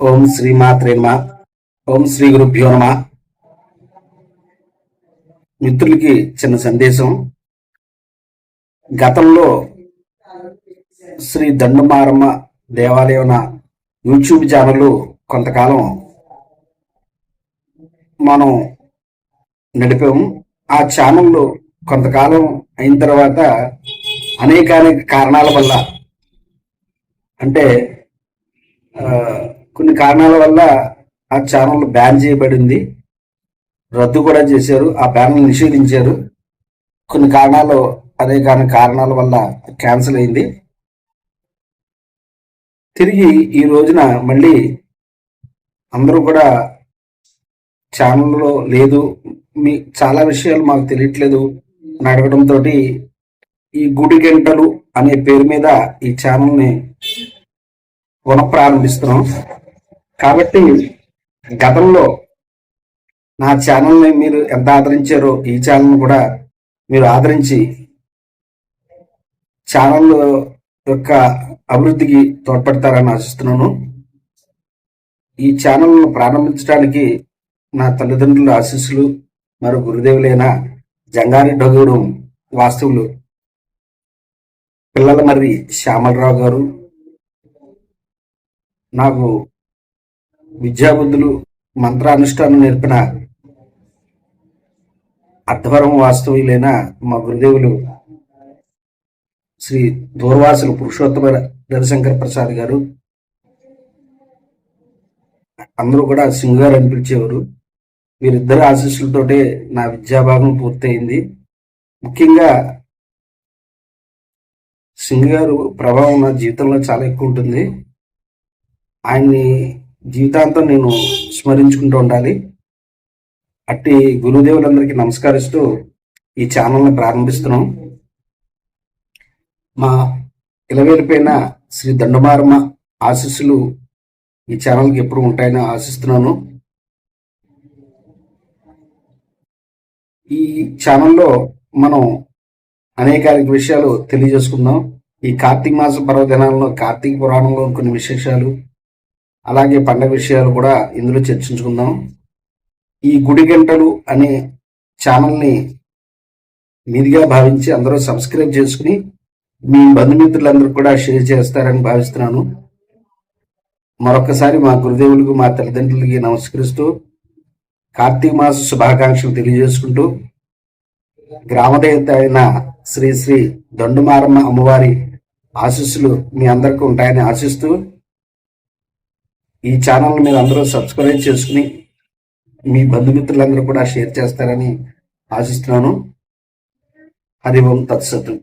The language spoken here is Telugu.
ఓం శ్రీ మాత్రే నమ. ఓం శ్రీ గురుభ్యో నమ. మిత్రులకి చిన్న సందేశం. గతంలో శ్రీ దండుమారమ్మ దేవాలయం యూట్యూబ్ ఛానల్ కొంతకాలం మనం నడిపాము. ఆ ఛానల్లో కొంతకాలం అయిన తర్వాత అనేకానేక కారణాల వల్ల అంటే ఆ, కొన్ని కారణాల వల్ల ఆ ఛానల్ బ్యాన్ చేయబడింది. రద్దు కూడా చేశారు. ఆ బ్యాన్ నిషేధించారు. కొన్ని కారణాలు అదే కానీ కారణాల వల్ల క్యాన్సిల్ అయింది. తిరిగి ఈ రోజున మళ్ళీ అందరూ కూడా ఛానల్లో లేదు. మీ చాలా విషయాలు మాకు తెలియట్లేదు. అని అడగడంతో ఈ గుడి గంటలు అనే పేరు మీద ఈ ఛానల్ని పునఃప్రారంభిస్తున్నాం. కాబట్టి గతంలో నా ఛానల్ని మీరు ఎంత ఆదరించారో ఈ ఛానల్ని కూడా మీరు ఆదరించి ఛానల్ యొక్క అభివృద్ధికి తోడ్పడతారని ఆశిస్తున్నాను. ఈ ఛానల్ను ప్రారంభించడానికి నా తల్లిదండ్రుల ఆశీస్సులు మరియు గురుదేవులైన జంగారెడ్డి వాస్తువులు పిల్లల మరి శ్యామలరావు గారు నాకు విద్యాబుద్ధులు మంత్రానుష్ఠానం నేర్పిన అర్థవరం వాస్తవీలైన మా గురుదేవులు శ్రీ దూర్వాసులు పురుషోత్తమ రవిశంకర్ ప్రసాద్ గారు అందరూ కూడా సింగారు అని పిలిచేవారు. వీరిద్దరి ఆశీస్సులతోటే నా విద్యాభాగం పూర్తయింది. ముఖ్యంగా సింగ్ గారు ప్రభావం నా జీవితంలో చాలా ఎక్కువ ఉంటుంది. ఆయన్ని జీవితాంతం నేను స్మరించుకుంటూ ఉండాలి. అట్టి గురుదేవులందరికీ నమస్కరిస్తూ ఈ ఛానల్ని ప్రారంభిస్తున్నాం. మా ఇలవేలిపోయిన శ్రీ దండమారమ్మ ఆశీస్సులు ఈ ఛానల్కి ఎప్పుడు ఉంటాయని ఆశిస్తున్నాను. ఈ ఛానల్లో మనం అనేక విషయాలు తెలియజేసుకుందాం. ఈ కార్తీక మాస పర్వదినాల్లో కార్తీక పురాణంలో కొన్ని విశేషాలు అలాగే పండగ విషయాలు కూడా ఇందులో చర్చించుకుందాం. ఈ గుడి గంటలు అనే ఛానల్ని మీదిగా భావించి అందరూ సబ్స్క్రైబ్ చేసుకుని మీ బంధుమిత్రులందరూ కూడా షేర్ చేస్తారని భావిస్తున్నాను. మరొకసారి మా గురుదేవులకు మా తల్లిదండ్రులకి నమస్కరిస్తూ కార్తీక మాస శుభాకాంక్షలు తెలియజేసుకుంటూ గ్రామదేవత అయిన శ్రీ శ్రీ దండుమారమ్మ అమ్మవారి ఆశీస్సులు మీ అందరికీ ఉంటాయని ఆశిస్తూ ఈ ఛానల్ మీరు అందరూ సబ్స్క్రైబ్ చేసుకుని మీ బంధుమిత్రులందరూ కూడా షేర్ చేస్తారని ఆశిస్తున్నాను. హరి ఓం తత్సతు.